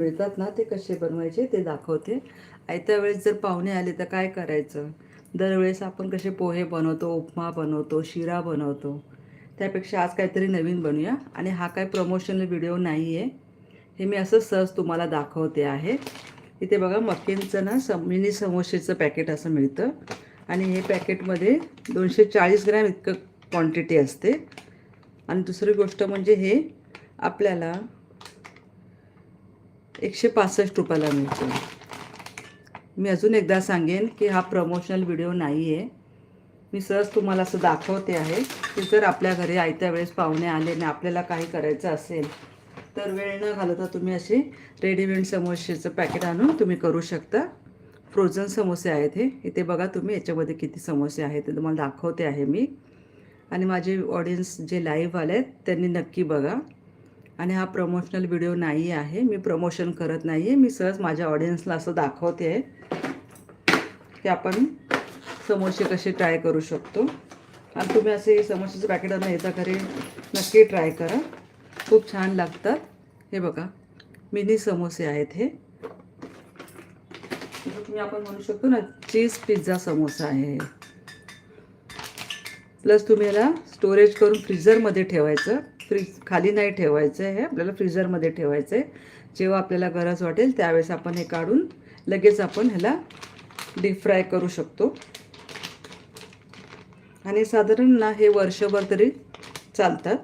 मिळतात ना ते कसे बनवायचे ते दाखवते. आयत्या वेळेस जर पाहुणे आले तर काय करायचं? दरवेळेस आपण कसे पोहे बनवतो उपमा बनवतो शिरा बनवतो. त्यापेक्षा आज काहीतरी नवीन बनवूया आणि हा काय प्रमोशनल व्हिडिओ नाही आहे हे मी असं सहज तुम्हाला दाखवते आहे. इथे बघा मक्कींचं ना सम मिनी समोसेचं पॅकेट असं मिळतं. आणि हे पॅकेटमध्ये दोनशे चाळीस ग्रॅम इतकं क्वांटिटी असते. आणि दुसरी गोष्ट म्हणजे हे आपल्याला एकशे पासष्ट रुपयाला मिळतो. मी अजून एकदा सांगेन की हा प्रमोशनल व्हिडिओ नाही आहे मी सहज तुम्हाला असं दाखवते आहे की जर आपल्या घरी आयत्या वेळेस पाहुणे आले आणि आपल्याला काही करायचं असेल तर वेळ न घालवता तुम्ही असे रेडीमेड समोसेचं पॅकेट आणून तुम्ही करू शकता. फ्रोझन समोसे आहेत हे. इथे बघा तुम्ही याच्यामध्ये किती समोसे आहेत ते तुम्हाला दाखवते आहे मी. आणि माझे ऑडियन्स जे लाईव्ह आले आहेत त्यांनी नक्की बघा. आणि हा प्रमोशनल व्हिडिओ नाही आहे. मी प्रमोशन करत नाही आहे मी सहज माझ्या ऑडियन्सला असं दाखवते आहे की आपण समोसे कसे ट्राय करू शकतो. आणि तुम्ही असे समोसेचं पॅकेट येता घरी नक्की ट्राय करा. खूप छान लागतात. हे बघा मिनी समोसे आहेत हे. तुम्ही आपण म्हणू शकतो ना चीज पिझ्झा समोसा आहे प्लस तुम्ही याला स्टोरेज करून फ्रीजरमध्ये ठेवायचं. फ्रीज खाली नाही ठेवायचं आहे. आपल्याला फ्रीझरमध्ये ठेवायचं आहे. जेव्हा आपल्याला गरज वाटेल त्यावेळेस आपण हे काढून लगेच आपण ह्याला डीप फ्राय करू शकतो. आणि साधारण ना हे वर्षभर तरी चालतात.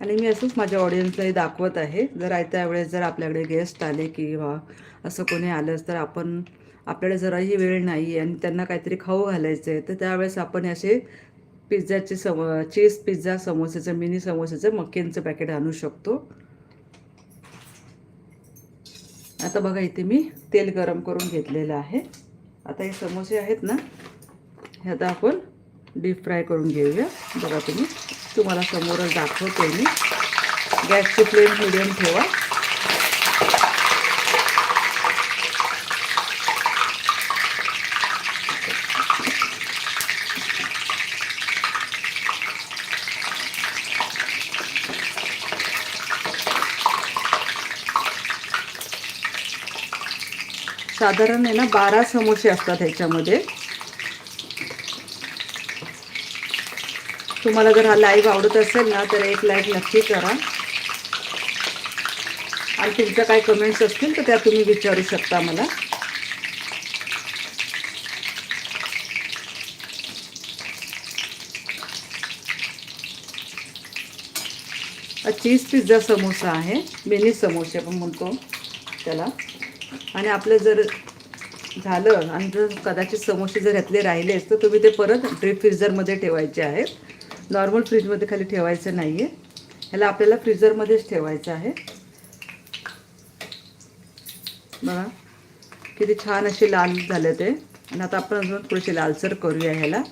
आणि मी असंच माझ्या ऑडियन्सलाही दाखवत आहे. जर आयत्या वेळेस जर आपल्याकडे गेस्ट आले किंवा असं कोणी आलंच तर आपण आपल्याकडे जराही वेळ नाही आहे आणि त्यांना काहीतरी खाऊ घालायचं आहे तर त्यावेळेस आपण असे पिझ्झाचे सम चीज पिझ्झा समोसेचं मिनी समोसेचं मक्केनचं पॅकेट आणू शकतो. आता बघा इथे मी तेल गरम करून घेतलेलं आहे. आता हे समोसे आहेत ना हे आता आपण डीप फ्राय करून घेऊया. बघा तुम्ही तुम्हाला समोरच दाखवते मी. गॅसची फ्लेम मिडियम ठेवा. साधारण आहे ना बारा समोसे असतात ह्याच्यामध्ये. तुम्हाला जर हा लाईव्ह आवडत असेल ना तर एक लाईक नक्की करा. आणि तुमच्या काय कमेंट्स असतील तर त्या तुम्ही विचारू शकता मला. चीज पिझ्झा समोसा आहे मिनी समोसे आपण म्हणतो त्याला. आणि आपलं जर झालं आणि जर कदाचित समोसे जर यातले राहिलेच तर तुम्ही ते परत ड्रीप फ्रीजरमध्ये ठेवायचे आहेत. नॉर्मल फ्रीजमध्ये खाली ठेवायचं नाही आहे ह्याला आपल्याला फ्रीजरमध्येच ठेवायचं आहे. बघा किती छान असे लाल झाले ते. आणि आता आपण अजून थोडेसे लालसर करूया ह्याला.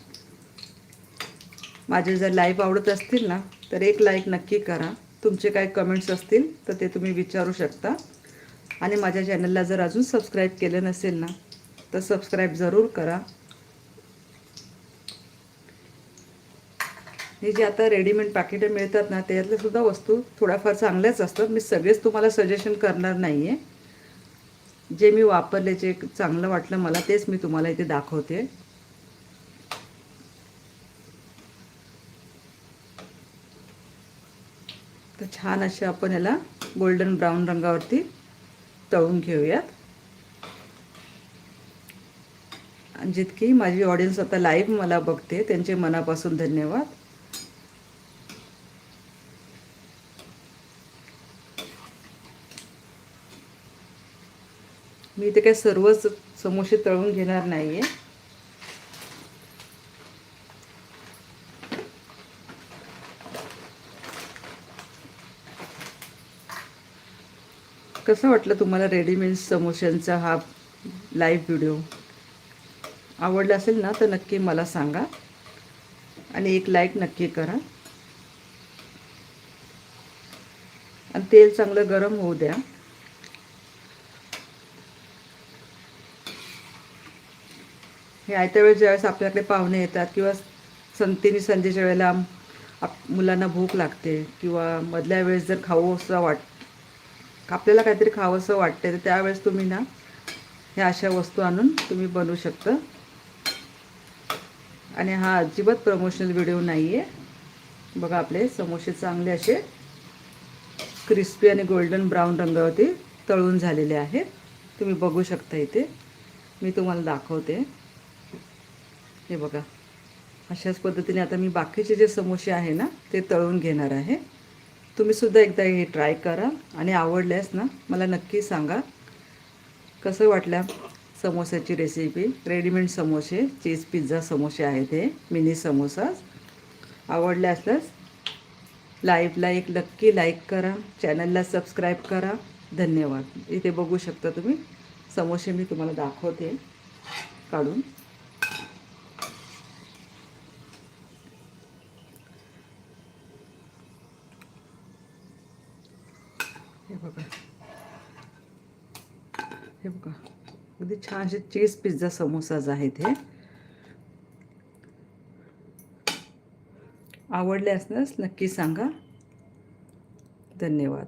माझे जर लाईव्ह आवडत असतील ना तर एक लाईक नक्की करा. तुमचे काय कमेंट्स असतील तर ते तुम्ही विचारू शकता. आणि माझ्या चॅनलला जर अजून सबस्क्राईब केलं नसेल ना तर सबस्क्राईब जरूर करा. हे जे आता रेडीमेड पाकिटं मिळतात ना त्यातल्या सुद्धा वस्तू थोड्याफार चांगल्याच असतात. मी सगळेच तुम्हाला सजेशन करणार नाही आहे जे मी वापरले जे चांगलं वाटलं मला तेच मी तुम्हाला इथे दाखवते. तर छान असे आपण याला गोल्डन ब्राऊन रंगावरती तळून घेऊयात. आणि जितकी माझी ऑडियन्स आता लाईव्ह मला बघते. त्यांचे मनापासून धन्यवाद. मी इथे काय सर्वच समोसे तळून घेणार नाही आहे कसं वाटलं तुम्हाला रेडीमेड समोश्यांचा हा लाईव्ह व्हिडिओ आवडला असेल ना तर नक्की मला सांगा. आणि एक लाईक नक्की करा. आणि तेल चांगलं गरम होऊ द्या. हे आयत्या वेळेस ज्यावेळेस आपल्याकडे पाहुणे येतात किंवा संतीनी संध्येच्या वेळेला आप मुलांना भूक लागते किंवा मधल्या वेळेस जर खाऊ असं वाट आपल्याला काहीतरी खावंसं वाटते तर त्यावेळेस तुम्ही ना ह्या अशा वस्तू आणून तुम्ही बनवू शकता. आणि हा अजिबात प्रमोशनल व्हिडिओ नाही आहे बघा आपले समोसे चांगले असे क्रिस्पी आणि गोल्डन ब्राऊन रंगावरती तळून झालेले आहेत. तुम्ही बघू शकता इथे. मी तुम्हाला दाखवते. हे बघा. अशाच पद्धतीने आता मी बाकीचे जे समोसे आहे ना ते तळून घेणार आहे. तुम्हीसुद्धा एकदा हे ट्राय करा आणि आवडल्यास ना मला नक्की सांगा. कसं वाटलं समोस्याची रेसिपी रेडीमेड समोसे चीज पिझ्झा समोसे आहेत हे मिनी समोसा आवडल्या असल्यास लाईव्हला एक नक्की लाईक करा चॅनलला सबस्क्राईब करा. धन्यवाद. इथे बघू शकता तुम्ही समोसे मी तुम्हाला दाखवते काढून. बघा. हे बघा. अगदी छान असे चीज पिझ्झा समोसाज आहेत हे. आवडले असल्यास नक्की सांगा. धन्यवाद.